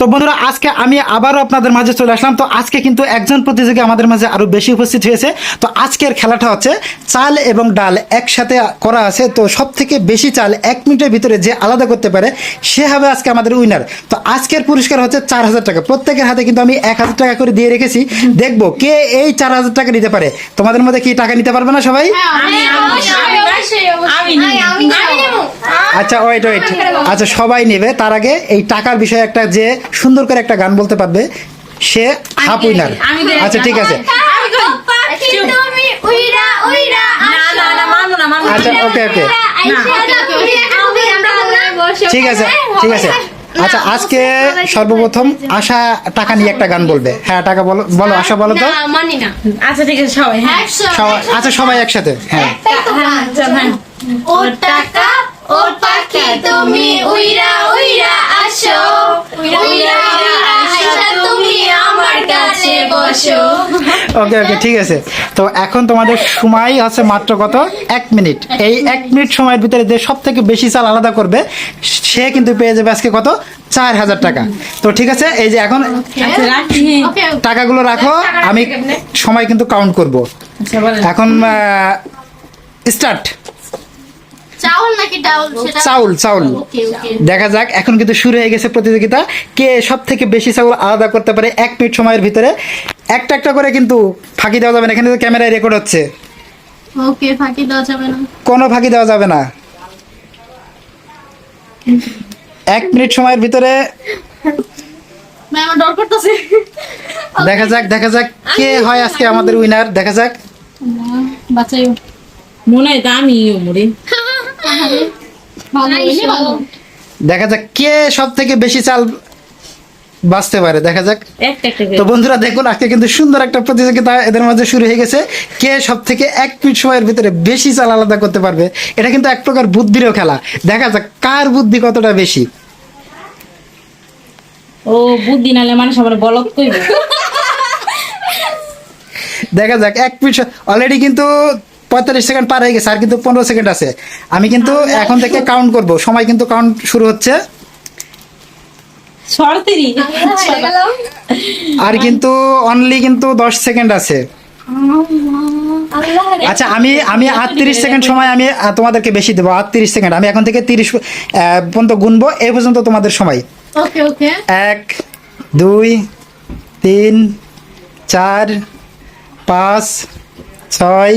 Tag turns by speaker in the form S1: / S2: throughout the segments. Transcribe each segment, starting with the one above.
S1: তো বন্ধুরা আজকে আমি আবারও আপনাদের মাঝে চলে আসলাম। তো আজকে কিন্তু একজন প্রতিযোগী আমাদের মাঝে আরও বেশি উপস্থিত হয়েছে। তো আজকের খেলাটা হচ্ছে চাল এবং ডাল একসাথে করা আছে। তো সব থেকে বেশি চাল এক মিনিটের ভিতরে যে আলাদা করতে পারে সে হবে আজকে আমাদের উইনার তো আজকের পুরস্কার হচ্ছে চার হাজার টাকা। প্রত্যেকের হাতে কিন্তু আমি এক হাজার টাকা করে দিয়ে রেখেছি। দেখব কে এই চার হাজার টাকা নিতে পারে। তোমাদের মধ্যে কি টাকা নিতে পারবে না সবাই?
S2: আমি আমি আমি
S1: আচ্ছা ওয়েট ওয়েট আচ্ছা সবাই নেবে। তার আগে এই টাকার বিষয়ে একটা যে সুন্দর করে একটা গান বলতে পারবে। সে হাফ উইনার।
S2: আমি
S1: আচ্ছা ঠিক আছে।
S2: তুমি উইরা উইরা না না না মানবো না মানবো
S1: আচ্ছা ওকে ওকে। ঠিক আছে ঠিক আছে। আচ্ছা আজকে সর্বপ্রথম আশা টাকা নিয়ে একটা গান বলবে। হ্যাঁ টাকা বলো বলো আশা বলো তো।
S2: আচ্ছা ঠিক আছে সবাই হ্যাঁ।
S1: আচ্ছা সবাই একসাথে হ্যাঁ।
S2: হ্যাঁ।
S3: ও টাকা ও পাখি তুমি উইরা উইরা।
S1: ওকে ওকে ঠিক আছে। তো এখন তোমাদের সময় আছে মাত্র কত? এক মিনিট। এই এক মিনিট সময়ের ভিতরে যে সব থেকে বেশি চাল আলাদা করবে সে কিন্তু পেয়ে যাবে আজকে কত? চার হাজার টাকা। তো ঠিক আছে এই যে এখন
S2: আচ্ছা
S1: টাকাগুলো রাখো আমি সময় কিন্তু কাউন্ট করব।
S2: আচ্ছা
S1: এখন স্টার্ট
S3: চাউল নাকি ডাউল? সেটা
S1: চাউল দেখা যাক এখন কিন্তু শুরু হয়ে গেছে প্রতিযোগিতা। কে সব থেকে বেশি চাউল আলাদা করতে পারে এক মিনিট সময়ের ভিতরে? একটা একটা করে কিন্তু ফাঁকি দেওয়া যাবে না। এখানে ক্যামেরায় রেকর্ড হচ্ছে।
S3: ওকে ফাঁকি দেওয়া যাবে না।
S1: কোনো ফাঁকি দেওয়া যাবে না। এক মিনিট সময়ের ভিতরে দেখা যাক দেখা যাক কে হয় আজকে আমাদের উইনার দেখা যাক।
S3: বাঁচাইও।
S2: মনে দামি
S1: দেখা যাক কে সব থেকে বেশি চাল বাঁচতে পারে দেখা যাক। তো বন্ধুরা দেখুন আজকে কিন্তু সুন্দর একটা প্রতিযোগিতা এদের মধ্যে শুরু হয়ে গেছে। কে সব থেকে এক মিনিট সময়ের ভিতরে বেশি চাল আলাদা করতে পারবে এটা কিন্তু এক প্রকার বুদ্ধিরও খেলা। দেখা যাক কার বুদ্ধি কতটা বেশি।
S2: ও বুদ্ধি নালে মানুষ আমার বলত কইবে।
S1: দেখা যাক এক মিনিট অলরেডি কিন্তু পঁয়তাল্লিশ সেকেন্ড পার হয়ে গেছে আর কিন্তু পনেরো সেকেন্ড আছে। আমি কিন্তু এখন থেকে কাউন্ট করব। সময় কিন্তু কাউন্ট শুরু হচ্ছে। আর কিন্তু অনলি কিন্তু দশ সেকেন্ড আছে। আচ্ছা আমি আমি আটত্রিশ সেকেন্ড সময় আমি তোমাদেরকে বেশি দেবো। আটত্রিশ সেকেন্ড। আমি এখন থেকে তিরিশ পর্যন্ত গুনবো। এ পর্যন্ত তোমাদের সময়। এক দুই তিন চার পাঁচ ছয়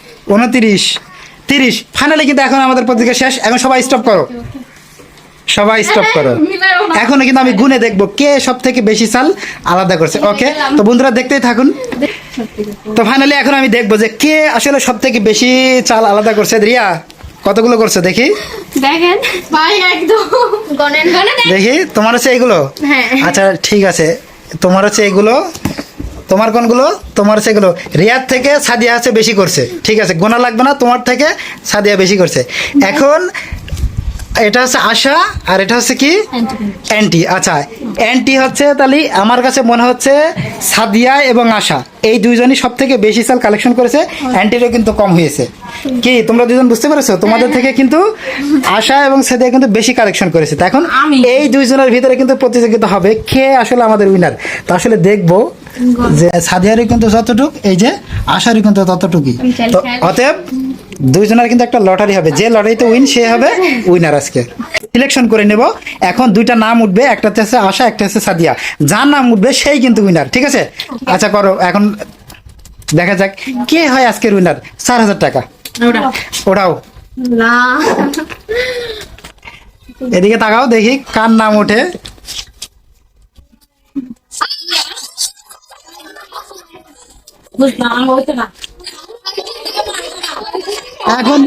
S1: উনত্রিশ তিরিশ। ফাইনালি কিন্তু এখন আমাদের পত্রিকা শেষ। এখন সবাই স্টপ করো। সবাই স্টপ করো। এখনও কিন্তু আমি গুনে দেখব কে সব থেকে বেশি চাল আলাদা করছে। ওকে তো বন্ধুরা দেখতেই থাকুন। তো ফাইনালি এখন আমি দেখব যে কে আসলে সব থেকে বেশি চাল আলাদা করছে। রিয়া কতগুলো করছে দেখি?
S3: দেখেন ভাই একদম। গনেন গনে
S1: দেখি তোমার হচ্ছে এগুলো?
S3: হ্যাঁ।
S1: আচ্ছা ঠিক আছে। তোমার হচ্ছে এগুলো? তোমার কোনগুলো? তোমার সেগুলো। রিয়ার থেকে সাদিয়া আছে বেশি করছে। ঠিক আছে গোনা লাগবে না তোমার থেকে সাদিয়া বেশি করছে। এখন এটা হচ্ছে আশা আর এটা হচ্ছে কি? অ্যান্টি আচ্ছা। অ্যান্টি হচ্ছে তাহলে আমার কাছে মনে হচ্ছে সাদিয়া এবং আশা। এই দুইজনই সব থেকে বেশি সাল কালেকশন করেছে। অ্যান্টিরও কিন্তু কম হয়েছে। কি তোমরা দুজন বুঝতে পেরেছ? তোমাদের থেকে কিন্তু আশা এবং সাদিয়া কিন্তু বেশি কালেকশন করেছে। তা এখন এই দুইজনের ভিতরে কিন্তু প্রতিযোগিতা হবে। কে আসলে আমাদের উইনার তো আসলে দেখব যে সাদিয়ারই কিন্তু যতটুক এই যে আশারই কিন্তু ততটুকুই। তো অতএব দুইজনের কিন্তু একটা লটারি হবে। যে লটারিতে উইন সে হবে উইনার আজকে। সিলেকশন করে নেব। এখন দুইটা নাম উঠবে একটা হচ্ছে আশা একটা হচ্ছে সাদিয়া। যার নাম উঠবে সেই কিন্তু উইনার ঠিক আছে? আচ্ছা করো এখন দেখা যাক কে হয় আজকের উইনার চার হাজার টাকা।
S2: ওটা
S1: ওটাও
S3: না।
S1: এদিকে তাকাও দেখি কার নাম ওঠে
S2: বুঝলাম আমার হইতো না
S1: এখন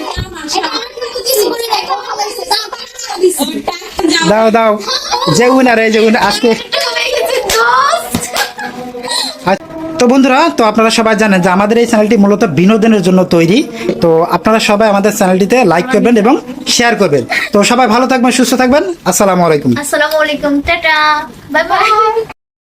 S1: দাও দাও। যে উইনার এই যে আজকে তো বন্ধুরা তো আপনারা সবাই জানেন যে আমাদের এই চ্যানেলটি মূলত বিনোদনের জন্য তৈরি। তো আপনারা সবাই আমাদের চ্যানেলটিতে লাইক করবেন এবং শেয়ার করবেন। তো সবাই ভালো থাকবেন সুস্থ থাকবেন। আসসালামু আলাইকুম।
S2: আসসালামু আলাইকুম টাটা। Bye bye